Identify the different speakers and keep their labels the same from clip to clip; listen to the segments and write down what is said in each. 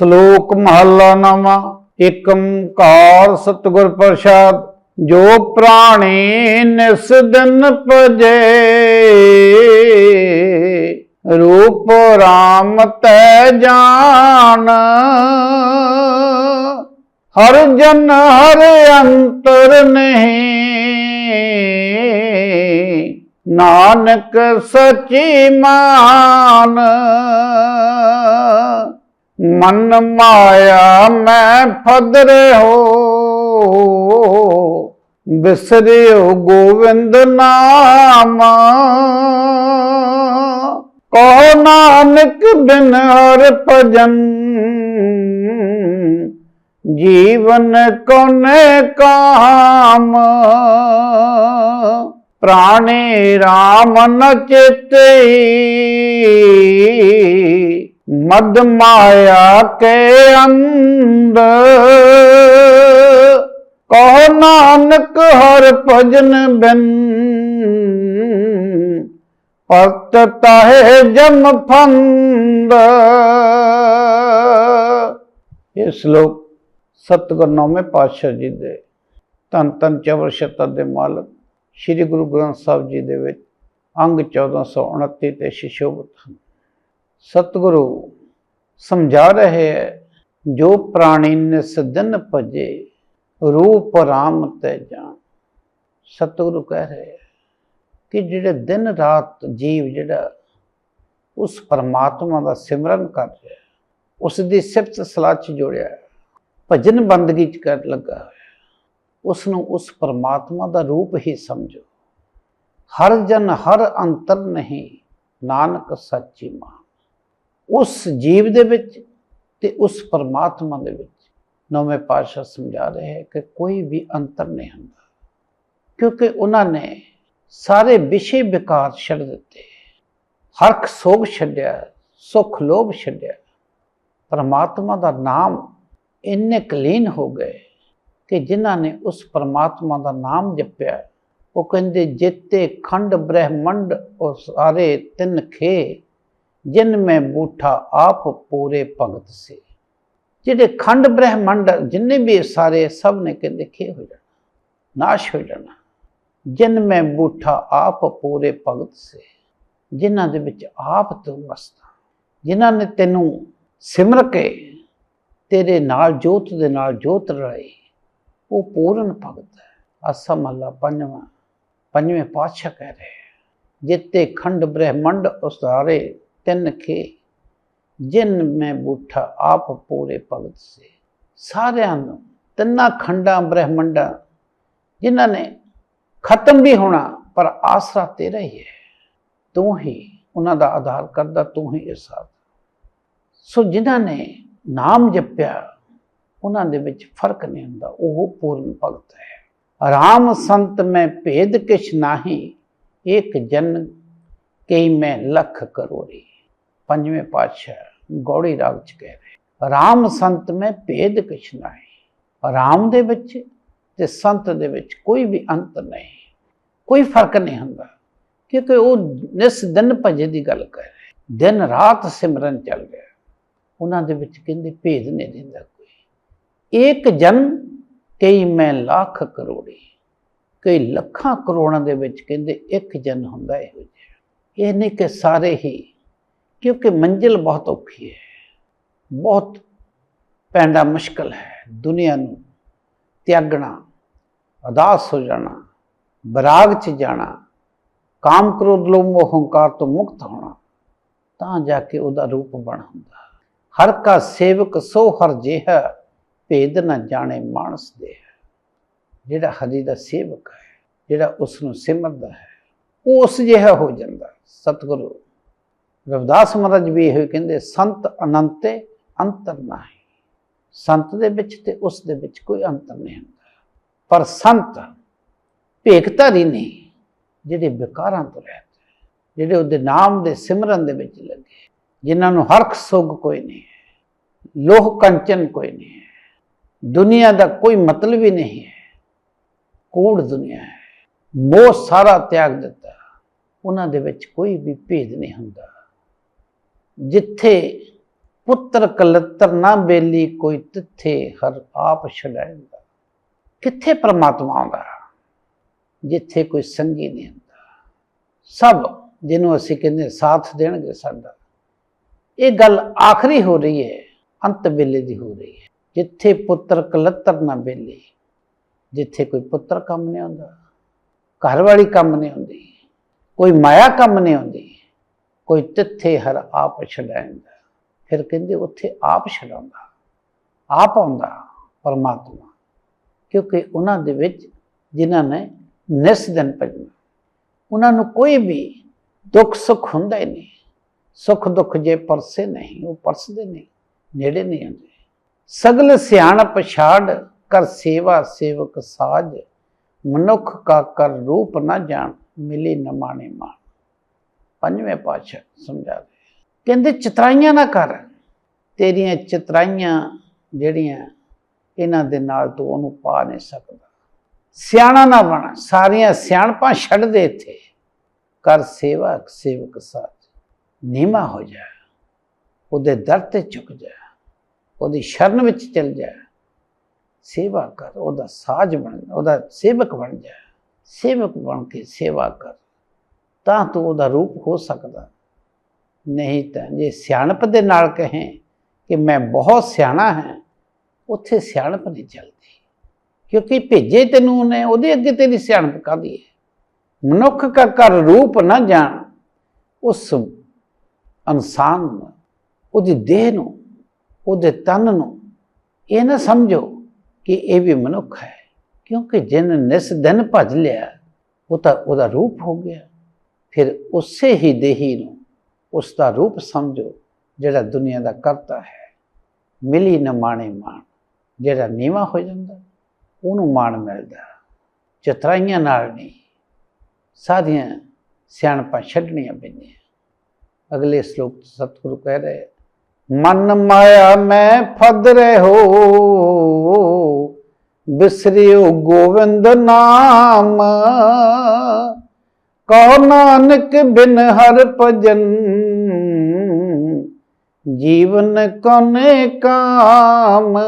Speaker 1: ਸ਼ਲੋਕ ਮਹਲਾ ਨਵਾਂ, ਏਕ ਕਾਰ ਸਤਿਗੁਰ ਪ੍ਰਸਾਦ, ਜੋ ਪ੍ਰਾਣੀ ਨਿਸ ਦਿਨ ਭਜੇ। ਰੂਪ ਰਾਮ ਤੈ ਜਾਣ, ਹਰ ਜਨ ਹਰ ਅੰਤਰ ਨਹੀਂ। ਨਾਨਕ ਸਚੀ ਮਾਨ ਮਨ ਮਾਇਆ ਮੈਂ ਫਦਰ ਹੋ, ਬਿਸਰਿਓ ਗੋਵਿੰਦ ਨਾਮ। ਕਹੋ ਨਾਨਕ ਬਿਨ ਹਰ ਭਜਨ, ਜੀਵਨ ਕੋਨੇ ਕਾਮ। ਪ੍ਰਾਣੇ ਰਾਮ ਨ ਚੇਤੇ ਮਦ ਮਾਇਆ ਕੇ ਅੰਦਰ ਕਹੋ ਨਾਨਕ ਹਰ ਭਜਨ ਬਿਨ। ਭਗਤ ਤਾਹੇ ਜਮ ਫੰਦ। ਇਹ ਸ਼ਲੋਕ ਸਤਿਗੁਰ ਨੌਵੇਂ ਪਾਤਸ਼ਾਹ ਜੀ ਦੇ ਧੰਨ ਧੰਨ ਚਵਰ ਸ਼ਤਰ ਦੇ ਮਾਲਕ ਸ੍ਰੀ ਗੁਰੂ ਗ੍ਰੰਥ ਸਾਹਿਬ ਜੀ ਦੇ ਵਿੱਚ ਅੰਗ 1429 ਤੇ ਸ਼ਿਸ਼ੋਭਤ ਹਨ। ਸਤਿਗੁਰੂ ਸਮਝਾ ਰਹੇ ਹੈ ਜੋ ਪ੍ਰਾਣੀ ਨਿਸ ਦਿਨ ਭਜੇ ਰੂਪ ਰਾਮ ਤੇ ਜਾਣ। ਸਤਿਗੁਰੂ ਕਹਿ ਰਹੇ ਹੈ ਕਿ ਜਿਹੜੇ ਦਿਨ ਰਾਤ ਜੀਵ ਜਿਹੜਾ ਉਸ ਪਰਮਾਤਮਾ ਦਾ ਸਿਮਰਨ ਕਰ ਰਿਹਾ ਹੈ, ਉਸ ਦੀ ਸਿਫਤ ਸਲਾਹ ਚ ਜੋੜਿਆ ਭਜਨ ਬੰਦਗੀ ਚ ਕਰ ਲੱਗਾ ਹੋਇਆ ਹੈ, ਉਸ ਨੂੰ ਉਸ ਪਰਮਾਤਮਾ ਦਾ ਰੂਪ ਹੀ ਸਮਝੋ। ਹਰ ਜਨ ਹਰ ਅੰਤਰ ਨਹੀਂ ਨਾਨਕ ਸੱਚੀ ਮਾਨ। ਉਸ ਜੀਵ ਦੇ ਵਿੱਚ ਤੇ ਉਸ ਪਰਮਾਤਮਾ ਦੇ ਵਿੱਚ। ਨੌਵੇਂ ਪਾਤਸ਼ਾਹ ਸਮਝਾ ਰਹੇ ਹੈ ਕਿ ਕੋਈ ਵੀ ਅੰਤਰ ਨਹੀਂ ਹੁੰਦਾ, ਕਿਉਂਕਿ ਉਹਨਾਂ ਨੇ ਸਾਰੇ ਵਿਸ਼ੇ ਵਿਕਾਰ ਛੱਡ ਦਿੱਤੇ। ਹਰਖ ਸੋਗ ਛੱਡਿਆ, ਸੁਖ ਲੋਭ ਛੱਡਿਆ। ਪਰਮਾਤਮਾ ਦਾ ਨਾਮ ਇੰਨੇ ਕਲੀਨ ਹੋ ਗਏ ਕਿ ਜਿਨ੍ਹਾਂ ਨੇ ਉਸ ਪਰਮਾਤਮਾ ਦਾ ਨਾਮ ਜਪਿਆ, ਉਹ ਕਹਿੰਦੇ, ਜਿੱਤੇ ਖੰਡ ਬ੍ਰਹਿਮੰਡ ਉਹ ਸਾਰੇ ਤਿੰਨ ਖੇ ਜਿਨ ਮੈਂ ਬੂਠਾ ਆਪ ਪੂਰੇ ਭਗਤ ਸੇ। ਜਿਹੜੇ ਖੰਡ ਬ੍ਰਹਿਮੰਡ ਜਿੰਨੇ ਵੀ ਸਾਰੇ ਸਭ ਨੇ ਕਹਿੰਦੇ ਖੇ ਹੋ ਜਾਣਾ ਨਾਸ਼ ਹੋ ਜਾਣਾ। ਜਿਨ ਮੈਂ ਬੂਠਾ ਆਪ ਪੂਰੇ ਭਗਤ ਸੇ। ਜਿਨ੍ਹਾਂ ਦੇ ਵਿੱਚ ਆਪ ਤੂੰ ਵਸਦਾ ਜਿਨ੍ਹਾਂ ਨੇ ਤੈਨੂੰ ਸਿਮਰ ਕੇ ਤੇਰੇ ਨਾਲ ਜੋਤ ਦੇ ਨਾਲ ਜੋਤ ਰਲਾਈ ਉਹ ਪੂਰਨ ਭਗਤ ਹੈ। ਆਸਾ ਮਹਲਾ ਪੰਜਵਾਂ ਪੰਜਵੇਂ ਪਾਤਸ਼ਾਹ ਕਹਿ ਰਹੇ ਹੈ, ਜਿੱਤੇ ਖੰਡ ਬ੍ਰਹਿਮੰਡ ਉਸਾਰੇ ਤਿੰਨ ਖੇ ਜਿਨ ਮੈਂ ਬੂਠਾ ਆਪ ਪੂਰੇ ਭਗਤ ਸੇ। ਸਾਰਿਆਂ ਨੂੰ, ਤਿੰਨਾਂ ਖੰਡਾਂ ਬ੍ਰਹਮੰਡਾਂ, ਜਿਨ੍ਹਾਂ ਨੇ ਖਤਮ ਵੀ ਹੋਣਾ, ਪਰ ਆਸਰਾ ਤੇਰਾ ਹੀ ਹੈ। ਤੂੰ ਹੀ ਉਹਨਾਂ ਦਾ ਆਧਾਰ ਕਰਦਾ, ਤੂੰ ਹੀ ਇਰਸਾਦ ਸੋ ਜਿਨ੍ਹਾਂ ਨੇ ਨਾਮ ਜਪਿਆ, ਉਹਨਾਂ ਦੇ ਵਿੱਚ ਫ਼ਰਕ ਨਹੀਂ ਹੁੰਦਾ, ਉਹ ਪੂਰਨ ਭਗਤ ਹੈ। ਰਾਮ ਸੰਤ ਮੈਂ ਭੇਦ ਕਿਛ ਨਾਹੀ ਇੱਕ ਜਨ ਕਈ ਮੈਂ ਲੱਖ ਕਰੋੜੀ। ਪੰਜਵੇਂ ਪਾਤਸ਼ਾਹ ਗੌੜੀ ਰਾਗ ਚ ਕਹਿ ਰਹੇ ਰਾਮ ਸੰਤ ਮੈਂ ਭੇਦ ਕਿਛ ਨਾਹੀ, ਰਾਮ ਦੇ ਵਿੱਚ ਤੇ ਸੰਤ ਦੇ ਵਿੱਚ ਕੋਈ ਵੀ ਅੰਤ ਨਹੀਂ, ਕੋਈ ਫ਼ਰਕ ਨਹੀਂ ਹੁੰਦਾ, ਕਿਉਂਕਿ ਉਹ ਨਿਸ ਦਿਨ ਭਜੇ ਦੀ ਗੱਲ ਕਰ ਰਿਹਾ ਦਿਨ ਰਾਤ ਸਿਮਰਨ ਚੱਲ ਰਿਹਾ, ਉਹਨਾਂ ਦੇ ਵਿੱਚ ਕਹਿੰਦੇ ਭੇਦ ਨਹੀਂ ਦਿੰਦਾ ਕੋਈ। ਇੱਕ ਜਨ ਕਈ ਮੈਂ ਲੱਖ ਕਰੋੜੀ, ਕਈ ਲੱਖਾਂ ਕਰੋੜਾਂ ਦੇ ਵਿੱਚ ਕਹਿੰਦੇ ਇੱਕ ਜਨ ਹੁੰਦਾ ਇਹੋ ਜਿਹਾ। ਇਹ ਨਹੀਂ ਕਿ ਸਾਰੇ ਹੀ ਕਿਉਂਕਿ ਮੰਜ਼ਿਲ ਬਹੁਤ ਔਖੀ ਹੈ ਬਹੁਤ ਪੈਂਡਾ ਮੁਸ਼ਕਲ ਹੈ ਦੁਨੀਆ ਨੂੰ ਤਿਆਗਣਾ ਅਦਾਸ ਹੋ ਜਾਣਾ ਬਰਾਗ ਚ ਜਾਣਾ ਕਾਮ ਕ੍ਰੋਧ ਲੋਭ ਹੰਕਾਰ ਤੋਂ ਮੁਕਤ ਹੋਣਾ ਤਾਂ ਜਾ ਕੇ ਉਹਦਾ ਰੂਪ ਬਣ ਹੁੰਦਾ ਹਰ ਕਾ ਸੇਵਕ ਸੋ ਹਰ ਜਿਹਾ ਭੇਦ ਨਾ ਜਾਣੇ ਮਾਨਸ ਦੇ ਜਿਹੜਾ ਹਰੀ ਦਾ ਸੇਵਕ ਹੈ ਜਿਹੜਾ ਉਸ ਨੂੰ ਸਿਮਰਦਾ ਹੈ ਉਹ ਉਸ ਜਿਹਾ ਹੋ ਜਾਂਦਾ ਸਤਿਗੁਰੂ ਰਵਿਦਾਸ ਮਹਾਰਾਜ ਵੀ ਇਹ ਕਹਿੰਦੇ, ਸੰਤ ਅਨੰਤੇ ਅੰਤਰ ਨਹੀਂ। ਸੰਤ ਦੇ ਵਿੱਚ ਤੇ ਉਸ ਦੇ ਵਿੱਚ ਕੋਈ ਅੰਤਰ ਨਹੀਂ ਹੁੰਦਾ। ਪਰ ਸੰਤ ਭੇਖਧਾਰੀ ਨਹੀਂ ਜਿਹੜੇ ਵਿਕਾਰਾਂ ਤੋਂ ਰਹਿਤ ਜਿਹੜੇ ਉਹਦੇ ਨਾਮ ਦੇ ਸਿਮਰਨ ਦੇ ਵਿੱਚ ਲੱਗੇ, ਜਿਨ੍ਹਾਂ ਨੂੰ ਹਰਖ ਸੁਗ ਕੋਈ ਨਹੀਂ ਹੈ, ਲੋਹ ਕੰਚਨ ਕੋਈ ਨਹੀਂ ਹੈ, ਦੁਨੀਆ ਦਾ ਕੋਈ ਮਤਲਬ ਹੀ ਨਹੀਂ ਹੈ, ਕੂੜ ਦੁਨੀਆ ਹੈ, ਮੋਹ ਸਾਰਾ ਤਿਆਗ ਦਿੱਤਾ। ਉਹਨਾਂ ਦੇ ਵਿੱਚ ਕੋਈ ਵੀ ਭੇਦ ਨਹੀਂ ਹੁੰਦਾ। ਜਿੱਥੇ ਪੁੱਤਰ ਕਲਤਰ ਨਾ ਬੇਲੀ ਕੋਈ ਤਿੱਥੇ ਹਰ ਆਪ ਛਡਾਇਂਦਾ ਕਿੱਥੇ ਪਰਮਾਤਮਾ ਆਉਂਦਾ? ਜਿੱਥੇ ਕੋਈ ਸੰਗੀ ਨਹੀਂ ਹੁੰਦਾ। ਸਭ ਜਿਹਨੂੰ ਅਸੀਂ ਕਹਿੰਦੇ ਸਾਥ ਦੇਣਗੇ ਸਾਡਾ। ਇਹ ਗੱਲ ਆਖਰੀ ਹੋ ਰਹੀ ਹੈ, ਅੰਤ ਵੇਲੇ ਦੀ ਹੋ ਰਹੀ ਹੈ। ਜਿੱਥੇ ਪੁੱਤਰ ਕਲਤਰ ਨਾ ਬੇਲੀ, ਜਿੱਥੇ ਕੋਈ ਪੁੱਤਰ ਕੰਮ ਨਹੀਂ ਆਉਂਦਾ। ਘਰ ਵਾਲੀ ਕੰਮ ਨਹੀਂ ਹੁੰਦੀ ਕੋਈ ਮਾਇਆ ਕੰਮ ਨਹੀਂ ਹੁੰਦੀ ਕੋਈ ਤਿੱਥੇ ਹਰ ਆਪ ਛਡਾਉਂਦਾ ਫਿਰ ਕਹਿੰਦੇ ਉੱਥੇ ਆਪ ਛਡਾਉਂਦਾ ਆਪ ਆਉਂਦਾ ਪਰਮਾਤਮਾ। ਕਿਉਂਕਿ ਉਹਨਾਂ ਦੇ ਵਿੱਚ ਜਿਨ੍ਹਾਂ ਨੇ ਨਿਸ ਦਿਨ ਭਜਨਾ, ਉਹਨਾਂ ਨੂੰ ਕੋਈ ਵੀ ਦੁੱਖ ਸੁੱਖ ਹੁੰਦਾ ਹੀ ਨਹੀਂ। ਸੁੱਖ ਦੁੱਖ ਜੇ ਪਰਸੇ ਨਹੀਂ, ਉਹ ਪਰਸਦੇ ਨਹੀਂ, ਨੇੜੇ ਨਹੀਂ ਆਉਂਦੇ। ਸਗਲ ਸਿਆਣ ਪਛਾੜ ਕਰ ਸੇਵਾ ਸੇਵਕ ਸਾਜ, ਮਨੁੱਖ ਕਾ ਕਰ ਰੂਪ ਨਾ ਜਾਣ, ਮਿਲੀ ਨ ਮਾਣੇ ਮਾਨ ਪੰਜਵੇਂ ਪਾਤਸ਼ਾਹ ਸਮਝਾ ਦੇ। ਕਹਿੰਦੇ, ਚਤਰਾਈਆਂ ਨਾ ਕਰ। ਤੇਰੀਆਂ ਚਤਰਾਈਆਂ ਜਿਹੜੀਆਂ ਇਹਨਾਂ ਦੇ ਨਾਲ ਤੂੰ ਉਹਨੂੰ ਪਾ ਨਹੀਂ ਸਕਦਾ। ਸਿਆਣਾ ਨਾ ਬਣ। ਸਾਰੀਆਂ ਸਿਆਣਪਾਂ ਛੱਡ ਦੇ ਇੱਥੇ। ਕਰ ਸੇਵਾ ਸੇਵਕ ਸਾਥ। ਨੀਮਾ ਹੋ ਜਾ। ਉਹਦੇ ਦਰ ਤੇ ਝੁਕ ਜਾ। ਉਹਦੀ ਸ਼ਰਨ ਵਿੱਚ ਚਲ ਜਾ। ਸੇਵਾ ਕਰ। ਉਹਦਾ ਸਾਜ ਬਣ। ਉਹਦਾ ਸੇਵਕ ਬਣ ਜਾ। ਸੇਵਕ ਬਣ ਕੇ ਸੇਵਾ ਕਰ। ਤਾਂ ਤੂੰ ਉਹਦਾ ਰੂਪ ਹੋ ਸਕਦਾ। ਨਹੀਂ ਤਾਂ ਜੇ ਸਿਆਣਪ ਦੇ ਨਾਲ ਕਹੇ ਕਿ ਮੈਂ ਬਹੁਤ ਸਿਆਣਾ ਹੈ, ਉੱਥੇ ਸਿਆਣਪ ਨਹੀਂ ਚੱਲਦੀ। ਕਿਉਂਕਿ ਭੇਜੇ ਤੈਨੂੰ ਉਹਨੇ, ਉਹਦੇ ਅੱਗੇ ਤੇਰੀ ਸਿਆਣਪ ਕਾਦੀ ਹੈ? ਮਨੁੱਖ ਕਾ ਕਰ ਰੂਪ ਨਾ ਜਾਣ, ਉਸ ਇਨਸਾਨ ਨੂੰ, ਉਹਦੀ ਦੇਹ ਨੂੰ, ਉਹਦੇ ਤਨ ਨੂੰ ਇਹ ਨਾ ਸਮਝੋ ਕਿ ਇਹ ਵੀ ਮਨੁੱਖ ਹੈ। ਕਿਉਂਕਿ ਜਿਨ ਨਿਸ ਦਿਨ ਭਜ ਲਿਆ, ਉਹ ਤਾਂ ਉਹਦਾ ਰੂਪ ਹੋ ਗਿਆ। ਫਿਰ ਉਸੇ ਹੀ ਦੇਹੀ ਨੂੰ ਉਸ ਦਾ ਰੂਪ ਸਮਝੋ ਜਿਹੜਾ ਦੁਨੀਆ ਦਾ ਕਰਤਾ ਹੈ। ਮਿਲੀ ਨ ਮਾਣੇ ਮਾਣ, ਜਿਹੜਾ ਨੀਵਾ ਹੋ ਜਾਂਦਾ, ਉਹਨੂੰ ਮਾਣ ਮਿਲਦਾ। ਚਤਰਾਈਆਂ ਨਾਲ ਨਹੀਂ ਸਾਧੀਆਂ ਸਿਆਣਪਾਂ ਛੱਡਣੀਆਂ ਪੈਂਦੀਆਂ। ਅਗਲੇ ਸ਼ਲੋਕ 'ਚ ਸਤਿਗੁਰੂ ਕਹਿ ਰਹੇ ਮਨ ਮਾਇਆ ਮੈਂ ਫਦ ਰਹੋ, ਬਿਸਰਿਓ ਗੋਵਿੰਦ ਨਾਮ ਕਉ ਨਾਨਕ ਬਿਨ ਹਰ ਭਜਨ, ਜੀਵਨ ਕੋਨੇ ਕਾਮ।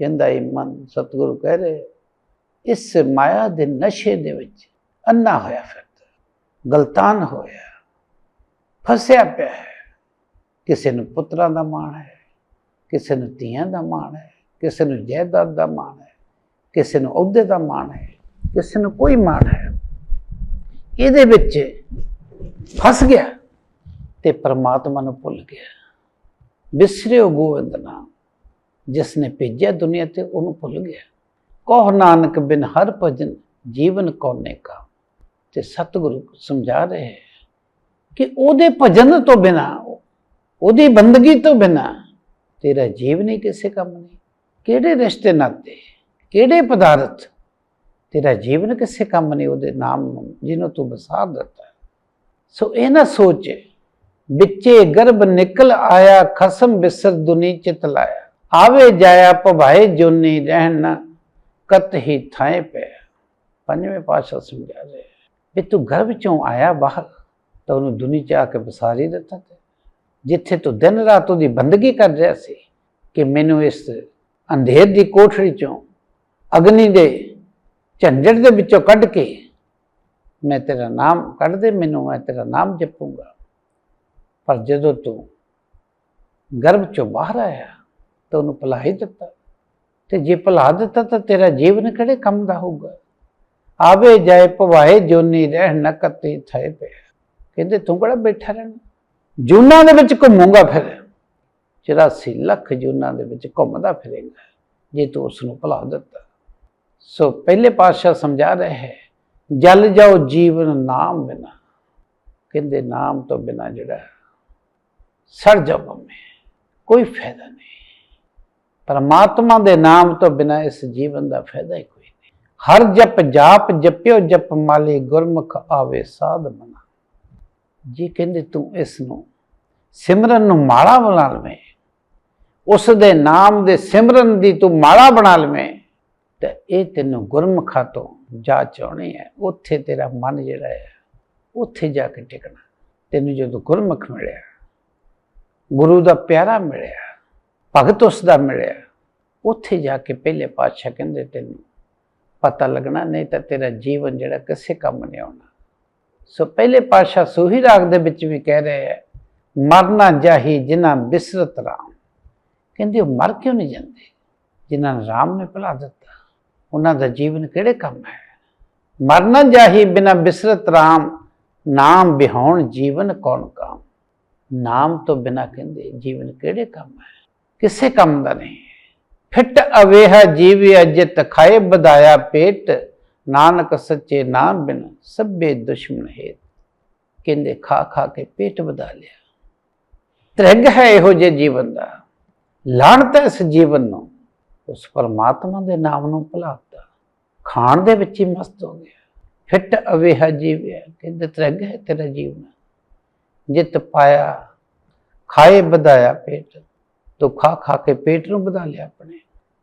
Speaker 1: ਕਹਿੰਦਾ ਇਹ ਮਨ ਸਤਿਗੁਰੂ ਕਹਿ ਰਹੇ ਇਸ ਮਾਇਆ ਦੇ ਨਸ਼ੇ ਦੇ ਵਿੱਚ ਅੰਨਾ ਹੋਇਆ ਫਿਰਦਾ, ਗਲਤਾਨ ਹੋਇਆ, ਫਸਿਆ ਪਿਆ ਹੈ। ਕਿਸੇ ਨੂੰ ਪੁੱਤਰਾਂ ਦਾ ਮਾਣ ਹੈ, ਕਿਸੇ ਨੂੰ ਧੀਆਂ ਦਾ ਮਾਣ ਹੈ, ਕਿਸੇ ਨੂੰ ਜਾਇਦਾਦ ਦਾ ਮਾਣ ਹੈ, ਕਿਸੇ ਨੂੰ ਅਹੁਦੇ ਦਾ ਮਾਣ ਹੈ। ਕਿਸੇ ਨੂੰ ਕੋਈ ਮਾਣ ਹੈ। ਇਹਦੇ ਵਿੱਚ ਫਸ ਗਿਆ ਤੇ ਪਰਮਾਤਮਾ ਨੂੰ ਭੁੱਲ ਗਿਆ। ਵਿਸਰਿਓ ਗੋਵਿੰਦ ਨਾਮ, ਜਿਸ ਨੇ ਭੇਜਿਆ ਦੁਨੀਆ ਤੇ ਉਹਨੂੰ ਭੁੱਲ ਗਿਆ। ਕਹ ਨਾਨਕ ਬਿਨ ਹਰ ਭਜਨ ਜੀਵਨ ਕੋਨੇ ਕਾ। ਤੇ ਸਤਿਗੁਰੂ ਸਮਝਾ ਰਹੇ ਹੈ ਕਿ ਉਹਦੇ ਭਜਨ ਤੋਂ ਬਿਨਾ, ਉਹਦੀ ਬੰਦਗੀ ਤੋਂ ਬਿਨਾ ਤੇਰਾ ਜੀਵ ਨਹੀਂ ਕਿਸੇ ਕੰਮ ਨਹੀਂ। ਕਿਹੜੇ ਰਿਸ਼ਤੇ ਨਾਤੇ, ਕਿਹੜੇ ਪਦਾਰਥ ਤੇਰਾ ਜੀਵਨ ਕਿਸੇ ਕੰਮ ਨਹੀਂ ਉਹਦੇ ਨਾਮ ਨੂੰ ਜਿਹਨੂੰ ਤੂੰ ਵਸਾ ਦਿੱਤਾ। ਸੋ ਇਹ ਨਾ ਸੋਚ, ਵਿੱਚੇ ਗਰਭ ਨਿਕਲ ਆਇਆ, ਖਸਮ ਬਿਸਰ ਦੁਨੀ ਚਿਤ ਲਾਇਆ। ਆਵੇ ਜਾਇਆ ਭਵਾਏ ਜੋਨੀ ਰਹਿਣ ਕਤ ਹੀ ਥਾਏ ਪਿਆ। ਪੰਜਵੇਂ ਪਾਸ਼ਾ ਸਮਝਾ ਰਹੇ ਵੀ ਤੂੰ ਗਰਭ ਚੋਂ ਆਇਆ ਬਾਹਰ, ਤਾਂ ਉਹਨੂੰ ਦੁਨੀ ਚ ਆ ਕੇ ਬਸਾਰੀ ਦਿੱਤਾ ਤੇ, ਜਿੱਥੇ ਤੂੰ ਦਿਨ ਰਾਤ ਉਹਦੀ ਬੰਦਗੀ ਕਰ ਰਿਹਾ ਸੀ ਕਿ ਮੈਨੂੰ ਇਸ ਅੰਧੇਰ ਦੀ ਕੋਠੜੀ ਚੋਂ ਅਗਨੀ ਦੇ ਝੰਡੜ ਦੇ ਵਿੱਚੋਂ ਕੱਢ ਕੇ ਮੈਂ ਤੇਰਾ ਨਾਮ ਕੱਢ ਦੇ, ਮੈਨੂੰ ਮੈਂ ਤੇਰਾ ਨਾਮ ਜਪੂੰਗਾ। ਪਰ ਜਦੋਂ ਤੂੰ ਗਰਭ ਚੋਂ ਬਾਹਰ ਆਇਆ ਤਾਂ ਉਹਨੂੰ ਭੁਲਾ ਹੀ ਦਿੱਤਾ। ਤੇ ਜੇ ਭੁਲਾ ਦਿੱਤਾ ਤਾਂ ਤੇਰਾ ਜੀਵਨ ਕਿਹੜੇ ਕੰਮ ਦਾ ਹੋਊਗਾ? ਆਵੇ ਜਾਏ ਭਵਾਏ, ਜੋਨੀ ਰਹਿਣ ਨ ਕਤੇ ਥਏ ਪਿਆ। ਕਹਿੰਦੇ, ਤੂੰ ਕਿਹੜਾ ਬੈਠਾ ਰਹਿਣਾ? ਜੂਨਾਂ ਦੇ ਵਿੱਚ ਘੁੰਮੂਗਾ ਫਿਰ। 84 ਲੱਖ ਜੂਨਾਂ ਦੇ ਵਿੱਚ ਘੁੰਮਦਾ ਫਿਰੇਗਾ, ਜੇ ਤੂੰ ਉਸ ਨੂੰ ਭੁਲਾ ਦਿੱਤਾ। ਸੋ ਪਹਿਲੇ ਪਾਤਸ਼ਾਹ ਸਮਝਾ ਰਹੇ ਹੈ, ਜਲ ਜਾਓ ਜੀਵਨ ਨਾਮ ਬਿਨਾ। ਕਹਿੰਦੇ ਨਾਮ ਤੋਂ ਬਿਨਾ ਜਿਹੜਾ ਸੜ ਜਾਓ ਮੈਂ ਕੋਈ ਫਾਇਦਾ ਨਹੀਂ। ਪਰਮਾਤਮਾ ਦੇ ਨਾਮ ਤੋਂ ਬਿਨਾ ਇਸ ਜੀਵਨ ਦਾ ਫਾਇਦਾ ਹੀ ਕੋਈ ਨਹੀਂ। ਹਰ ਜਪ ਜਾਪ ਜਪਿਓ, ਜਪ ਮਾਲੇ ਗੁਰਮੁਖ ਆਵੇ ਸਾਧ ਮਨਾ। ਜੀ ਕਹਿੰਦੇ ਤੂੰ ਇਸ ਨੂੰ ਸਿਮਰਨ ਨੂੰ ਮਾਲਾ ਬਣਾ ਲਵੇਂ, ਉਸ ਦੇ ਨਾਮ ਦੇ ਸਿਮਰਨ ਦੀ ਤੂੰ ਮਾਲਾ ਬਣਾ ਲਵੇਂ। ਤੇ ਇਹ ਤੈਨੂੰ ਗੁਰਮੁਖਾਂ ਤੋਂ, ਜਾ ਚਾਉਣੀ ਹੈ ਉੱਥੇ ਤੇਰਾ ਮਨ ਜਿਹੜਾ ਹੈ ਉੱਥੇ ਜਾ ਕੇ ਟਿਕਣਾ। ਤੈਨੂੰ ਜਦੋਂ ਗੁਰਮੁਖ ਮਿਲਿਆ, ਗੁਰੂ ਦਾ ਪਿਆਰਾ ਮਿਲਿਆ, ਭਗਤ ਉਸ ਦਾ ਮਿਲਿਆ, ਉੱਥੇ ਜਾ ਕੇ ਪਹਿਲੇ ਪਾਤਸ਼ਾਹ ਕਹਿੰਦੇ ਤੈਨੂੰ, ਪਤਾ ਲੱਗਣਾ ਨਹੀਂ ਤਾਂ ਤੇਰਾ ਜੀਵਨ ਜਿਹੜਾ ਕਿਸੇ ਕੰਮ ਨਹੀਂ ਆਉਣਾ। ਸੋ ਪਹਿਲੇ ਪਾਤਸ਼ਾਹ ਸੂਹੀ ਰਾਗ ਦੇ ਵਿੱਚ ਵੀ ਕਹਿ ਰਹੇ ਹੈ ਮਰਨਾ ਜਾਹੀ ਜਿਨ੍ਹਾਂ ਬਿਸਰਤ ਰਾਮ। ਕਹਿੰਦੇ ਉਹ ਮਰ ਕਿਉਂ ਨਹੀਂ ਜਾਂਦੇ? ਜਿਨ੍ਹਾਂ ਨੂੰ ਰਾਮ ਨੇ ਭੁਲਾ ਦਿੱਤਾ। ਉਹਨਾਂ ਦਾ ਜੀਵਨ ਕਿਹੜੇ ਕੰਮ ਹੈ? ਮਰਨਾ ਜਾਹੀ ਬਿਨਾ ਬਿਸਰਤ ਰਾਮ, ਨਾਮ ਬਿਹਾਉਣ ਜੀਵਨ ਕੌਣ ਕਾਮ? ਨਾਮ ਤੋਂ ਬਿਨਾ ਕਹਿੰਦੇ ਜੀਵਨ ਕਿਹੜੇ ਕੰਮ ਹੈ? ਕਿਸੇ ਕੰਮ ਦਾ ਨਹੀਂ। ਫਿੱਟ ਅਵੇਹਾ ਜੀਵਿਆ ਜਿਤ ਖਾਏ ਬਧਾਇਆ ਪੇਟ, ਨਾਨਕ ਸੱਚੇ ਨਾਮ ਬਿਨ ਸਭੇ ਦੁਸ਼ਮਣ ਹੇਤ। ਕਹਿੰਦੇ ਖਾ ਖਾ ਕੇ ਪੇਟ ਵਧਾ ਲਿਆ। ਤ੍ਰਿਗ ਹੈ ਇਹੋ ਜੇ ਜੀਵਨ ਦਾ। ਲਾਣਤ ਹੈ ਇਸ ਜੀਵਨ ਨੂੰ। ਉਸ ਪਰਮਾਤਮਾ ਦੇ ਨਾਮ ਨੂੰ ਭੁਲਾਤਾ। ਖਾਣ ਦੇ ਵਿੱਚ ਹੀ ਮਸਤ ਹੋ ਗਿਆ। ਫਿੱਟ ਅਵੇਹ ਜੀਵਿਆ ਕਹਿੰਦੇ ਤ੍ਰਿਗ ਹੈ ਤੇਰਾ ਜੀਵਨ। ਜਿਤ ਪਾਇਆ, ਖਾਏ ਵਧਾਇਆ ਪੇਟ। ਤੋ ਖਾ ਖਾ ਕੇ ਪੇਟ ਨੂੰ ਵਧਾ ਲਿਆ ਆਪਣੇ।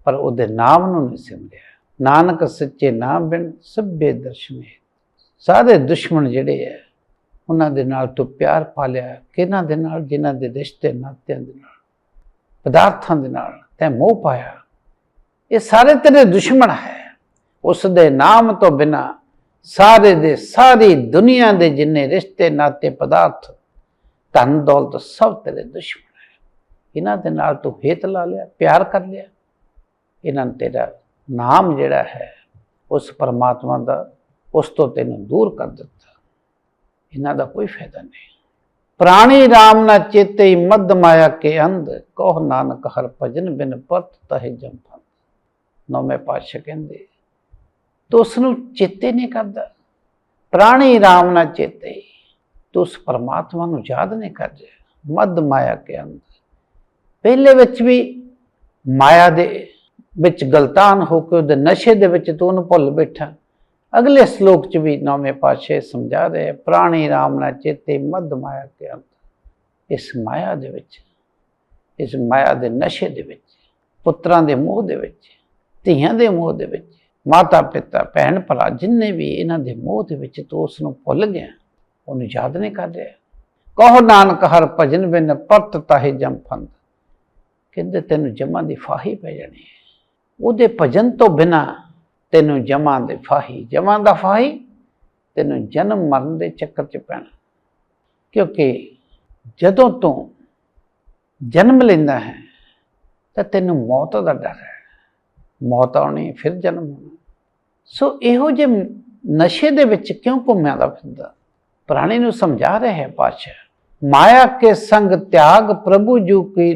Speaker 1: ਪਰ ਉਹਦੇ ਨਾਮ ਨੂੰ ਨਹੀਂ ਸਿਮਰਿਆ। ਨਾਨਕ ਸੱਚੇ ਨਾਮ ਬਿਨ ਸਭੇ ਦਰਸ਼ਨ। ਸਾਰੇ ਦੁਸ਼ਮਣ ਜਿਹੜੇ ਹੈ, ਉਹਨਾਂ ਦੇ ਨਾਲ ਤੂੰ ਪਿਆਰ ਪਾ ਲਿਆ। ਕਿਹਨਾਂ ਦੇ ਨਾਲ? ਜਿਨ੍ਹਾਂ ਦੇ ਰਿਸ਼ਤੇ ਨਾਤਿਆਂ ਦੇ ਨਾਲ। ਪਦਾਰਥਾਂ ਦੇ ਨਾਲ। ਤੈ ਮੋਹ ਪਾਇਆ। ਇਹ ਸਾਰੇ ਤੇਰੇ ਦੁਸ਼ਮਣ ਹੈ। ਉਸ ਦੇ ਨਾਮ ਤੋਂ ਬਿਨਾ ਸਾਰੇ ਦੇ ਸਾਰੀ ਦੁਨੀਆ ਦੇ ਜਿੰਨੇ ਰਿਸ਼ਤੇ, ਨਾਤੇ, ਪਦਾਰਥ, ਧਨ, ਦੌਲਤ ਸਭ ਤੇਰੇ ਦੁਸ਼ਮਣ ਹੈ। ਇਹਨਾਂ ਦੇ ਨਾਲ ਤੂੰ ਹੇਤ ਲਾ ਲਿਆ, ਪਿਆਰ ਕਰ ਲਿਆ। ਇਹਨਾਂ ਨੇ ਤੇਰਾ ਨਾਮ ਜਿਹੜਾ ਹੈ, ਉਸ ਪਰਮਾਤਮਾ ਦਾ ਉਸ ਤੋਂ ਤੈਨੂੰ ਦੂਰ ਕਰ ਦਿੱਤਾ। ਇਹਨਾਂ ਦਾ ਕੋਈ ਫਾਇਦਾ ਨਹੀਂ। ਪ੍ਰਾਣੀ RAM ਨਾ ਚੇਤੇ ਮਦ ਮਾਇਆ ਕੇ ਅੰਧ, ਕੋਹ ਨਾਨਕ ਹਰ ਭਜਨ ਬਿਨ ਪਤ ਤਹਿ ਜੰਪਨ ਨੌਵੇਂ ਪਾਤਸ਼ਾਹ ਕਹਿੰਦੇ। ਤੂੰ ਨੂੰ ਚੇਤੇ ਨਹੀਂ ਕਰਦਾ। ਪ੍ਰਾਣੀ RAM ਨਾ ਚੇਤੇ। ਤੂੰ ਪਰਮਾਤਮਾ ਨੂੰ ਯਾਦ ਨਹੀਂ ਕਰ ਰਿਹਾ ਮਦ ਮਾਇਆ ਕੇ ਅੰਧ ਪਹਿਲੇ ਵਿੱਚ ਵੀ ਮਾਇਆ ਦੇ ਵਿੱਚ ਗਲਤਾਨ ਹੋ ਕੇ ਉਹਦੇ ਨਸ਼ੇ ਦੇ ਵਿੱਚ ਤੂੰ ਉਹਨੂੰ ਭੁੱਲ ਬੈਠਾ। ਅਗਲੇ ਸ਼ਲੋਕ 'ਚ ਵੀ ਨੌਵੇਂ ਪਾਤਸ਼ਾਹ ਸਮਝਾ ਰਹੇ ਪ੍ਰਾਣੀ ਰਾਮ ਨਾ ਚੇਤੇ ਮਦ ਮਾਇਆ ਕੇ ਅੰਤ ਇਸ ਮਾਇਆ ਦੇ ਵਿੱਚ, ਇਸ ਮਾਇਆ ਦੇ ਨਸ਼ੇ ਦੇ ਵਿੱਚ, ਪੁੱਤਰਾਂ ਦੇ ਮੋਹ ਦੇ ਵਿੱਚ। ਧੀਆਂ ਦੇ ਮੋਹ ਦੇ ਵਿੱਚ, ਮਾਤਾ ਪਿਤਾ, ਭੈਣ ਭਰਾ ਜਿੰਨੇ ਵੀ ਇਹਨਾਂ ਦੇ ਮੋਹ ਦੇ ਵਿੱਚ ਤੂੰ ਉਸ ਨੂੰ ਭੁੱਲ ਗਿਆ, ਉਹਨੂੰ ਯਾਦ ਨਹੀਂ ਕਰ ਰਿਹਾ। ਕਹੋ ਨਾਨਕ, ਹਰ ਭਜਨ ਬਿਨ ਪਰਤ ਤਾਹੇ ਜਮ ਫੰਦ ਕਹਿੰਦੇ ਤੈਨੂੰ ਜਮਾਂ ਦੀ ਫਾਹੀ ਪੈ ਜਾਣੀ ਹੈ। ਉਹਦੇ ਭਜਨ ਤੋਂ ਬਿਨਾ ਤੈਨੂੰ ਜਮਾਂ ਦੇ ਫਾਹੀ, ਜਮਾਂ ਦਾ ਫਾਹੀ ਤੈਨੂੰ ਜਨਮ ਮਰਨ ਦੇ ਚੱਕਰ 'ਚ ਪੈਣਾ। ਕਿਉਂਕਿ ਜਦੋਂ ਤੂੰ ਜਨਮ ਲੈਂਦਾ ਹੈ, ਤਾਂ ਤੈਨੂੰ ਮੌਤ ਦਾ ਡਰ ਹੈ। ਮੌਤ ਆਉਣੀ, ਫਿਰ ਜਨਮ ਹੋਣਾ। ਸੋ ਇਹੋ ਜਿਹੇ ਨਸ਼ੇ ਦੇ ਵਿੱਚ ਕਿਉਂ ਘੁੰਮਿਆ ਦਾ ਫਿਰਦਾ? ਪ੍ਰਾਣੀ ਨੂੰ ਸਮਝਾ ਰਿਹਾ ਹੈ ਪਾਤਸ਼ਾਹ, ਮਾਇਆ ਕੇ ਸੰਗ ਤਿਆਗ ਪ੍ਰਭੂ ਜੂ ਕੀ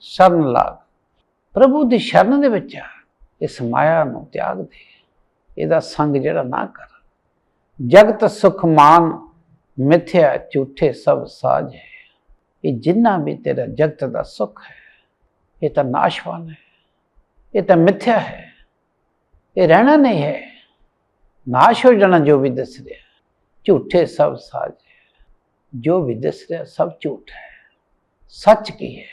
Speaker 1: ਸ਼ਰਨ ਲਾਗ। ਪ੍ਰਭੂ ਦੀ ਸ਼ਰਨ ਦੇ ਵਿੱਚ ਆ, ਇਸ ਮਾਇਆ ਨੂੰ ਤਿਆਗ ਦੇ। ਇਹਦਾ ਸੰਗ ਜਿਹੜਾ ਨਾ ਕਰ। ਜਗਤ ਸੁਖ ਮਾਨ, ਮਿਥਿਆ ਝੂਠੇ ਸਭ ਸਾਜ ਹੈ। ਇਹ ਜਿੰਨਾ ਵੀ ਤੇਰਾ ਜਗਤ ਦਾ ਸੁਖ ਹੈ, ਇਹ ਤਾਂ ਨਾਸ਼ਵਾਨ ਹੈ। ਇਹ ਤਾਂ ਮਿਥਿਆ ਹੈ। ਇਹ ਰਹਿਣਾ ਨਹੀਂ ਹੈ। ਨਾਸ਼ ਹੋ ਜਾਣਾ ਜੋ ਵੀ ਦਿਸ ਰਿਹਾ। ਝੂਠੇ ਸਭ ਸਾਜ ਹੈ। ਜੋ ਵੀ ਦਿਸ ਰਿਹਾ ਸਭ ਝੂਠ ਹੈ। ਸੱਚ ਕੀ ਹੈ?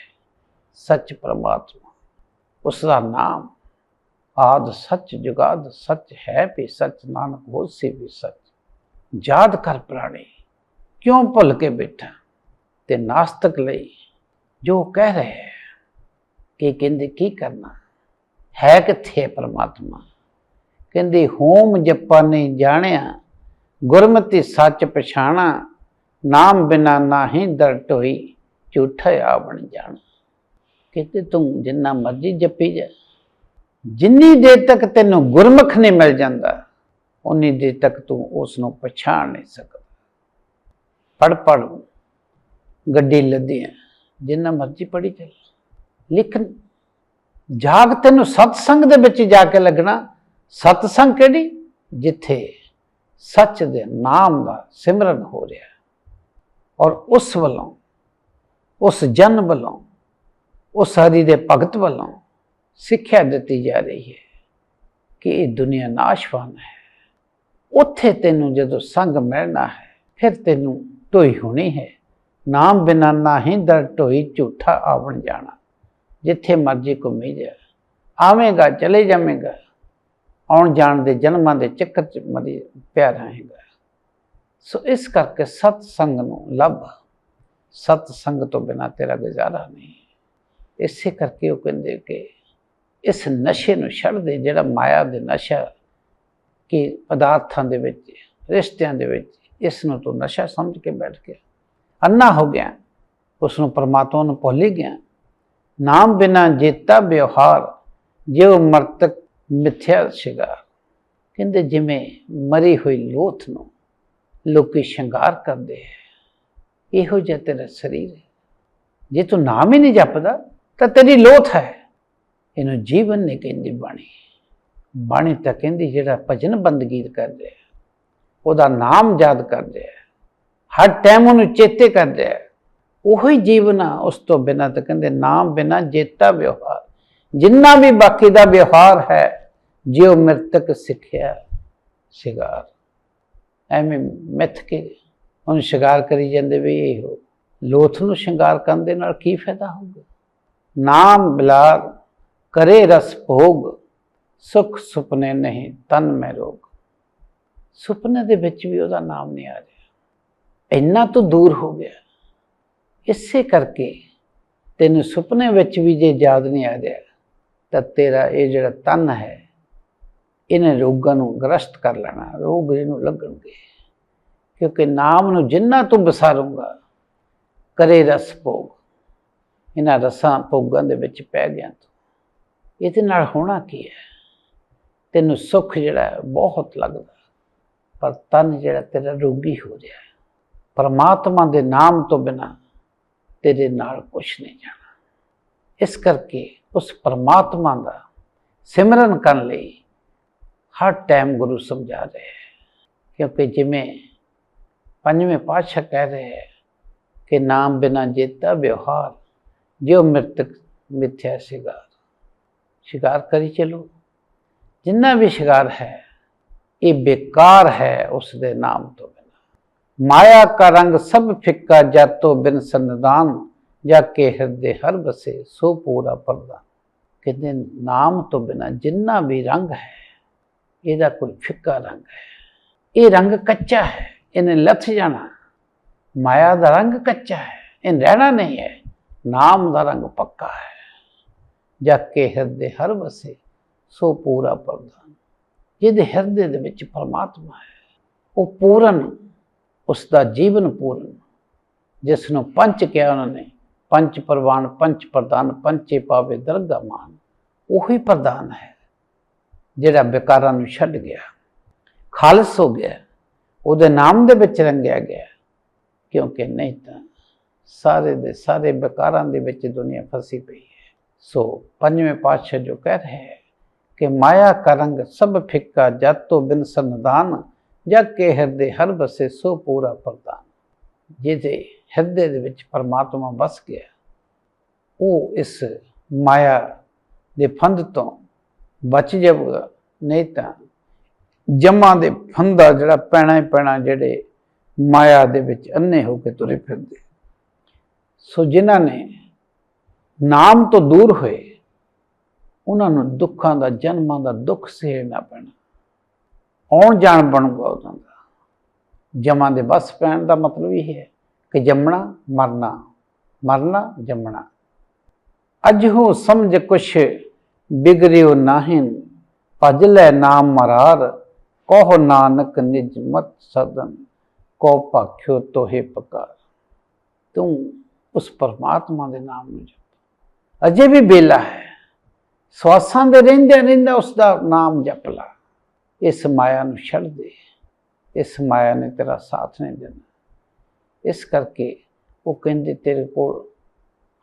Speaker 1: ਸੱਚ ਪ੍ਰਮਾਤਮਾ। ਉਸ ਦਾ ਨਾਮ ਆਦ ਸੱਚ, ਜੁਗਾਦ ਸੱਚ ਹੈ ਵੀ ਸੱਚ, ਨਾਨਕ ਹੋਸੀ ਵੀ ਸੱਚ। ਯਾਦ ਕਰ ਪ੍ਰਾਣੀ, ਕਿਉਂ ਭੁੱਲ ਕੇ ਬੈਠਾ? ਤੇ ਨਾਸਤਕ ਲਈ ਜੋ ਕਹਿ ਰਹੇ ਕਿ ਕਹਿੰਦੇ ਕੀ ਕਰਨਾ? ਹੈ ਕਿੱਥੇ ਪਰਮਾਤਮਾ? ਕਹਿੰਦੇ, ਹੋਮ ਜਪਾ ਨਹੀਂ ਜਾਣਿਆ, ਗੁਰਮਤੀ ਸੱਚ ਪਛਾਣਾ, ਨਾਮ ਬਿਨਾ ਨਾਹੀ ਦਰ ਢੋਈ, ਝੂਠਾ ਆ ਬਣ ਜਾਣਾ। ਕਹਿੰਦੇ, ਤੂੰ ਜਿੰਨਾ ਮਰਜ਼ੀ ਜਪੀ ਜਾ। ਜਿੰਨੀ ਦੇਰ ਤੱਕ ਤੈਨੂੰ ਗੁਰਮੁਖ ਨਹੀਂ ਮਿਲ ਜਾਂਦਾ ਉਨੀ ਦੇਰ ਤੱਕ ਤੂੰ ਉਸ ਨੂੰ ਪਛਾਣ ਨਹੀਂ ਸਕਦਾ। ਪੜ ਪੜ ਗੱਡੀ ਲੱਦੀ ਹੈ, ਜਿੰਨਾ ਮਰਜ਼ੀ ਪੜੀ ਚੱਲ। ਲੇਕਿਨ ਜਾਗ ਤੈਨੂੰ ਸਤਸੰਗ ਦੇ ਵਿੱਚ ਜਾ ਕੇ ਲੱਗਣਾ। ਸਤਸੰਗ ਕਿਹੜੀ? ਜਿੱਥੇ ਸੱਚ ਦੇ ਨਾਮ ਦਾ ਸਿਮਰਨ ਹੋ ਰਿਹਾ ਔਰ ਉਸ ਵੱਲੋਂ, ਉਸ ਜਨ ਵੱਲੋਂ, ਉਸ ਹਰੀ ਦੇ ਭਗਤ ਵੱਲੋਂ ਸਿੱਖਿਆ ਦਿੱਤੀ ਜਾ ਰਹੀ ਹੈ ਕਿ ਇਹ ਦੁਨੀਆ ਨਾਸ਼ਵਾਨ ਹੈ। ਉੱਥੇ ਤੈਨੂੰ ਜਦੋਂ ਸੰਗ ਮਿਲਣਾ ਹੈ, ਫਿਰ ਤੈਨੂੰ ਢੋਈ ਹੋਣੀ ਹੈ। ਨਾਮ ਬਿਨਾ ਨਾਹੀਂ ਦਰ ਢੋਈ ਝੂਠਾ ਆਵਣ ਜਾਣਾ। ਜਿੱਥੇ ਮਰਜ਼ੀ ਘੁੰਮੀ ਜਾ। ਆਵੇਂਗਾ, ਚਲੇ ਜਾਵੇਂਗਾ। ਆਉਣ ਜਾਣ ਦੇ ਜਨਮਾਂ ਦੇ ਚੱਕਰ ਚ ਮਰੀ, ਪਿਆ ਰਹੇਗਾ। ਸੋ ਇਸ ਕਰਕੇ ਸਤ ਸੰਗ ਨੂੰ ਲੱਭ। ਸਤ ਸੰਗ ਤੋਂ ਬਿਨਾ ਤੇਰਾ ਗੁਜ਼ਾਰਾ ਨਹੀਂ। ਇਸੇ ਕਰਕੇ ਉਹ ਕਹਿੰਦੇ ਕਿ ਇਸ ਨਸ਼ੇ ਨੂੰ ਛੱਡ ਦੇ, ਜਿਹੜਾ ਮਾਇਆ ਦੇ ਨਸ਼ਾ ਕਿ ਪਦਾਰਥਾਂ ਦੇ ਵਿੱਚ, ਰਿਸ਼ਤਿਆਂ ਦੇ ਵਿੱਚ, ਇਸ ਨੂੰ ਤੂੰ ਨਸ਼ਾ ਸਮਝ ਕੇ ਬੈਠ ਗਿਆ। ਅੰਨਾ ਹੋ ਗਿਆ। ਉਸ ਨੂੰ ਪਰਮਾਤਮਾ ਨੂੰ ਭੁੱਲ ਗਿਆ। ਨਾਮ ਬਿਨਾ ਜੀਤਾ ਵਿਵਹਾਰ, ਜਿਉ ਮਰਤਕ ਮਿਥਿਆ ਸ਼ਿੰਗਾਰ ਕਹਿੰਦੇ ਜਿਵੇਂ ਮਰੀ ਹੋਈ ਲੋਥ ਨੂੰ ਲੋਕੀ ਸ਼ਿੰਗਾਰ ਕਰਦੇ ਹੈ। ਇਹੋ ਜਿਹਾ ਤੇਰਾ ਸਰੀਰ ਹੈ। ਜੇ ਤੂੰ ਨਾਮ ਹੀ ਨਹੀਂ ਜਪਦਾ, ਤਾਂ ਤੇਰੀ ਲੋਥ ਹੈ। ਇਹਨੂੰ ਜੀਵਨ ਨਹੀਂ ਕਹਿੰਦੀ ਬਾਣੀ। ਬਾਣੀ ਤਾਂ ਕਹਿੰਦੀ ਜਿਹੜਾ ਭਜਨ ਬੰਦਗੀ ਕਰਦੇ ਹੈ, ਉਹਦਾ ਨਾਮ ਯਾਦ ਕਰਦੇ ਹੈ। ਹਰ ਟਾਈਮ ਉਹਨੂੰ ਚੇਤੇ ਕਰਦੇ ਹੈ। ਉਹੀ ਜੀਵਨਾ ਉਸ ਤੋਂ ਬਿਨਾ ਤਾਂ ਕਹਿੰਦੇ ਨਾਮ ਬਿਨਾ ਜੇਤਾ ਵਿਵਹਾਰ। ਜਿੰਨਾ ਵੀ ਬਾਕੀ ਦਾ ਵਿਵਹਾਰ ਹੈ, ਜਿਉ ਮਰਤਕ ਸਿੱਖਿਆ ਸ਼ਿਗਾਰ। ਐਵੇਂ ਮਿੱਥ ਕੇ ਉਹਨੂੰ ਸ਼ਿੰਗਾਰ ਕਰੀ ਜਾਂਦੇ ਵੀ ਇਹ ਹੋ। ਲੋਥ ਨੂੰ ਸ਼ਿੰਗਾਰ ਕਰਨ ਦੇ ਨਾਲ ਕੀ ਫਾਇਦਾ ਹੋਊਗਾ? ਨਾਮ ਬਿਲਾਰ, ਕਰੇ ਰਸ ਭੋਗ, ਸੁਖ ਸੁਪਨੇ ਨਹੀਂ, ਤਨ ਮੈਂ ਰੋਗ। ਸੁਪਨੇ ਦੇ ਵਿੱਚ ਵੀ ਉਹਦਾ ਨਾਮ ਨਹੀਂ ਆ ਰਿਹਾ। ਇੰਨਾ ਤੋਂ ਦੂਰ ਹੋ ਗਿਆ। ਇਸੇ ਕਰਕੇ ਤੈਨੂੰ ਸੁਪਨੇ ਵਿੱਚ ਵੀ ਜੇ ਯਾਦ ਨਹੀਂ ਆ ਰਿਹਾ, ਤਾਂ ਤੇਰਾ ਇਹ ਜਿਹੜਾ ਤਨ ਹੈ, ਇਹਨੇ ਰੋਗਾਂ ਨੂੰ ਗ੍ਰਸਤ ਕਰ ਲੈਣਾ, ਰੋਗ ਇਹਨੂੰ ਲੱਗਣਗੇ। ਕਿਉਂਕਿ ਨਾਮ ਨੂੰ ਜਿੰਨਾ ਤੂੰ ਵਿਸਾਰੂੰਗਾ, ਕਰੇ ਰਸ ਭੋਗ। ਇਹਨਾਂ ਰਸਾਂ ਭੋਗਾਂ ਦੇ ਵਿੱਚ ਪੈ ਗਿਆ ਤੂੰ। ਇਹਦੇ ਨਾਲ ਹੋਣਾ ਕੀ ਹੈ? ਤੈਨੂੰ ਸੁੱਖ ਜਿਹੜਾ ਬਹੁਤ ਲੱਗਦਾ, ਪਰ ਤਨ ਜਿਹੜਾ ਤੇਰਾ ਰੋਗੀ ਹੋ ਰਿਹਾ ਹੈ। ਪਰਮਾਤਮਾ ਦੇ ਨਾਮ ਤੋਂ ਬਿਨਾ ਤੇਰੇ ਨਾਲ ਕੁਝ ਨਹੀਂ ਜਾਣਾ। ਇਸ ਕਰਕੇ ਉਸ ਪਰਮਾਤਮਾ ਦਾ ਸਿਮਰਨ ਕਰਨ ਲਈ ਹਰ ਟਾਈਮ ਗੁਰੂ ਸਮਝਾ ਰਹੇ ਹੈ। ਕਿਉਂਕਿ ਜਿਵੇਂ ਪੰਜਵੇਂ ਪਾਤਸ਼ਾਹ ਕਹਿ ਰਹੇ ਹੈ ਕਿ ਨਾਮ ਬਿਨਾ ਜੇਤਾ ਵਿਵਹਾਰ, ਜਿਉ ਮ੍ਰਿਤਕ ਮਿਥਿਆ ਸ਼ਿਕਾਰ। ਸ਼ਿਕਾਰ ਕਰੀ ਚਲੋ। ਜਿੰਨਾ ਵੀ ਸ਼ਿਕਾਰ ਹੈ, ਇਹ ਬੇਕਾਰ ਹੈ ਉਸ ਦੇ ਨਾਮ ਤੋਂ ਬਿਨਾ ਮਾਇਆ ਕਾ ਰੰਗ ਸਭ ਫਿੱਕਾ ਜਾਤੋ ਬਿਨ ਸੰਦਾਨ ਜਾ ਕੇ ਹਿਰਦੇ ਹਰ ਬਸੇ ਸੋ ਪੂਰਾ ਪਰਦਾ। ਕਹਿੰਦੇ ਨਾਮ ਤੋਂ ਬਿਨਾ ਜਿੰਨਾ ਵੀ ਰੰਗ ਹੈ, ਇਹਦਾ ਕੋਈ ਫਿੱਕਾ ਰੰਗ ਹੈ। ਇਹ ਰੰਗ ਕੱਚਾ ਹੈ, ਇਹਨੇ ਲੱਥ ਜਾਣਾ। ਮਾਇਆ ਦਾ ਰੰਗ ਕੱਚਾ ਹੈ, ਇਹ ਰਹਿਣਾ ਨਹੀਂ ਹੈ, ਨਾਮ ਦਾ ਰੰਗ ਪੱਕਾ ਹੈ। ਜਾ ਕੇ ਹਿਰਦੇ ਹਰ ਵਸੇ, ਸੋ ਪੂਰਾ ਪਰਦਾ। ਜਿਹਦੇ ਹਿਰਦੇ ਦੇ ਵਿੱਚ ਪਰਮਾਤਮਾ ਹੈ, ਉਹ ਪੂਰਨ ਉਸ ਦਾ ਜੀਵਨ ਪੂਰਨ। ਜਿਸ ਨੂੰ ਪੰਚ ਕਿਹਾ ਉਹਨਾਂ ਨੇ ਪੰਚ ਪ੍ਰਵਾਨ ਪੰਚ ਪ੍ਰਦਾਨ ਪੰਚੇ ਪਾਵੇ ਦਰਗਾ ਮਾਨ, ਉਹੀ ਪ੍ਰਦਾਨ ਹੈ, ਜਿਹੜਾ ਵਿਕਾਰਾਂ ਨੂੰ ਛੱਡ ਗਿਆ, ਖਾਲਸ ਹੋ ਗਿਆ, ਉਹਦੇ ਨਾਮ ਦੇ ਵਿੱਚ ਰੰਗਿਆ ਗਿਆ, ਕਿਉਂਕਿ ਨਹੀਂ ਤਾਂ ਸਾਰੇ ਦੇ ਸਾਰੇ ਵਿਕਾਰਾਂ ਦੇ ਵਿੱਚ ਦੁਨੀਆ ਫਸੀ ਪਈ ਹੈ। ਸੋ ਪੰਜਵੇਂ ਪਾਤਸ਼ਾਹ ਜੋ ਕਹਿ ਰਹੇ ਹੈ ਕਿ ਮਾਇਆ ਕਰੰਗ ਸਭ ਫਿੱਕਾ, ਜਦ ਬਿਨ ਸੰਦਾਨ ਜਗ ਕੇ ਹਿਰਦੇ ਹਰ ਬਸੇ ਸੋ ਪੂਰਾ ਪ੍ਰਦਾਨ ਜਿਹਦੇ ਹਿਰਦੇ ਦੇ ਵਿੱਚ ਪਰਮਾਤਮਾ ਵਸ ਗਿਆ, ਉਹ ਇਸ ਮਾਇਆ ਦੇ ਫੰਦ ਤੋਂ ਬਚ ਜਾਊਗਾ, ਨਹੀਂ ਤਾਂ ਜਮਾਂ ਦੇ ਫੰਦਾ ਜਿਹੜਾ ਪੈਣਾ ਹੀ ਪੈਣਾ ਜਿਹੜੇ ਮਾਇਆ ਦੇ ਵਿੱਚ ਅੰਨੇ ਹੋ ਕੇ ਤੁਰੇ ਫਿਰਦੇ। ਸੋ ਜਿਨ੍ਹਾਂ ਨੇ ਨਾਮ ਤੋਂ ਦੂਰ ਹੋਏ, ਉਹਨਾਂ ਨੂੰ ਦੁੱਖਾਂ ਦਾ, ਜਨਮਾਂ ਦਾ ਦੁੱਖ ਸਹਿਣਾ ਪੈਣਾ। ਆਉਣ ਜਾਣ ਬਣੂਗਾ ਉਹਨਾਂ ਦਾ ਜਮਾਂ ਦੇ ਬਸ ਪੈਣ ਦਾ ਮਤਲਬ ਇਹ ਹੈ ਕਿ ਜੰਮਣਾ, ਮਰਨਾ ਮਰਨਾ, ਜੰਮਣਾ। ਅਜ ਹੋ ਸਮਝ ਕੁਛ ਬਿਗਰਿਓ ਨਾਹਿਨ ਭਜ ਲੈ ਨਾਮ ਮਰਾਰ, ਕਹੋ ਨਾਨਕ ਨਿਜ ਮਤ ਸਦਨ ਕੋ ਭਾਖਿਓ ਤੋਹੇ ਪਕਾਰ। ਤੂੰ ਉਸ ਪਰਮਾਤਮਾ ਦੇ ਨਾਮ ਨੂੰ ਜਪ। ਅਜੇ ਵੀ ਬੇਲਾ ਹੈ। ਸਵਾਸਾਂ ਦੇ ਰਹਿੰਦੇ ਰਹਿੰਦਾ ਉਸ ਦਾ ਨਾਮ ਜਪ ਲਾ। ਇਸ ਮਾਇਆ ਨੂੰ ਛੱਡ ਦੇ, ਇਸ ਮਾਇਆ ਨੇ ਤੇਰਾ ਸਾਥ ਨਹੀਂ ਦੇਣਾ। ਇਸ ਕਰਕੇ ਉਹ ਕਹਿੰਦੇ, ਤੇਰੇ ਕੋਲ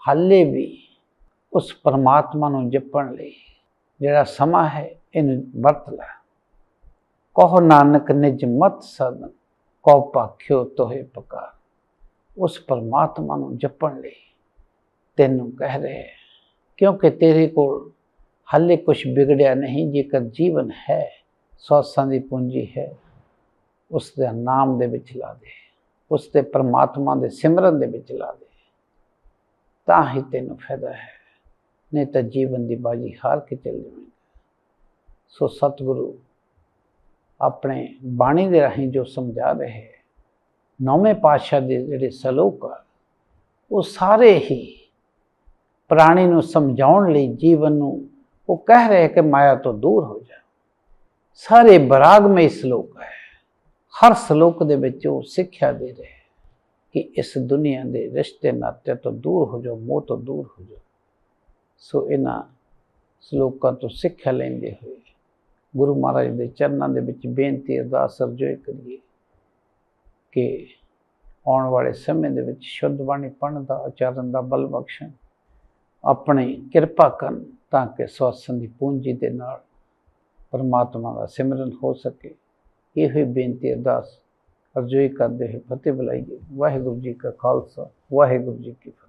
Speaker 1: ਹਾਲੇ ਵੀ ਉਸ ਪਰਮਾਤਮਾ ਨੂੰ ਜਪਣ ਲਈ ਜਿਹੜਾ ਸਮਾਂ ਹੈ, ਇਹਨੂੰ ਵਰਤ ਲੈ। ਕਹੋ, ਨਾਨਕ, ਨਿਜ ਮਤ ਸਦਨ ਕੋ ਪਾਖਿਓ ਤੋਹੇ ਪਕਾਰ। ਉਸ ਪਰਮਾਤਮਾ ਨੂੰ ਜਪਣ ਲਈ ਤੈਨੂੰ ਕਹਿ ਰਹੇ ਕਿਉਂਕਿ ਤੇਰੇ ਕੋਲ ਹਾਲੇ ਕੁਝ ਵਿਗੜਿਆ ਨਹੀਂ, ਜੇਕਰ ਜੀਵਨ ਹੈ ਸਵਾਸਾਂ ਦੀ ਪੂੰਜੀ ਹੈ, ਉਸ ਦੇ ਨਾਮ ਦੇ ਵਿੱਚ ਲਾ ਦੇ, ਉਸ ਦੇ ਪਰਮਾਤਮਾ ਦੇ ਸਿਮਰਨ ਦੇ ਵਿੱਚ ਲਾ ਦੇ। ਤਾਂ ਹੀ ਤੈਨੂੰ ਫਾਇਦਾ ਹੈ, ਨਹੀਂ ਤਾਂ ਜੀਵਨ ਦੀ ਬਾਜੀ ਹਾਰ ਕੇ ਚੱਲ ਜਾਵੇਗਾ। ਸੋ ਸਤਿਗੁਰੂ, ਆਪਣੇ ਬਾਣੀ ਦੇ ਰਾਹੀਂ ਜੋ ਸਮਝਾ ਰਹੇ, ਨੌਵੇਂ ਪਾਤਸ਼ਾਹ ਦੇ ਜਿਹੜੇ ਸਲੋਕ ਆ, ਉਹ ਸਾਰੇ ਹੀ ਪ੍ਰਾਣੀ ਨੂੰ ਸਮਝਾਉਣ ਲਈ ਜੀਵਨ ਨੂੰ ਉਹ ਕਹਿ ਰਹੇ ਕਿ ਮਾਇਆ ਤੋਂ ਦੂਰ ਹੋ ਜਾ। ਸਾਰੇ ਬਰਾਗਮਈ ਸ਼ਲੋਕ ਹੈ। ਹਰ ਸ਼ਲੋਕ ਦੇ ਵਿੱਚ ਉਹ ਸਿੱਖਿਆ ਦੇ ਰਹੇ ਕਿ ਇਸ ਦੁਨੀਆ ਦੇ ਰਿਸ਼ਤੇ ਨਾਤੇ ਤੋਂ ਦੂਰ ਹੋ ਜਾਓ, ਮੋਹ ਤੋਂ ਦੂਰ ਹੋ ਜਾਓ। ਸੋ ਇਹਨਾਂ ਸ਼ਲੋਕਾਂ ਤੋਂ ਸਿੱਖਿਆ ਲੈਂਦੇ ਹੋਏ ਗੁਰੂ ਮਹਾਰਾਜ ਦੇ ਚਰਨਾਂ ਦੇ ਵਿੱਚ ਬੇਨਤੀ ਅਰਦਾਸ ਅਰਜ਼ੋਈ ਕਰੀਏ ਕਿ ਆਉਣ ਵਾਲੇ ਸਮੇਂ ਦੇ ਵਿੱਚ ਸ਼ੁੱਧ ਬਾਣੀ ਪੜ੍ਹਨ ਦਾ, ਉਚਾਰਨ ਦਾ ਬਲ ਬਖਸ਼ਣ, ਆਪਣੀ ਕਿਰਪਾ ਕਰਨ ਤਾਂ ਕਿ ਸਵਾਸਨ ਦੀ ਪੂੰਜੀ ਦੇ ਨਾਲ ਪਰਮਾਤਮਾ ਦਾ ਸਿਮਰਨ ਹੋ ਸਕੇ। ਇਹ ਹੀ ਬੇਨਤੀ ਅਰਦਾਸ ਅਰਜ਼ੋਈ ਕਰਦੇ ਹੋਏ ਫਤਿਹ ਬੁਲਾਈਏ। ਵਾਹਿਗੁਰੂ ਜੀ ਕਾ ਖਾਲਸਾ, ਵਾਹਿਗੁਰੂ ਜੀ ਕੀ ਫਤਿਹ।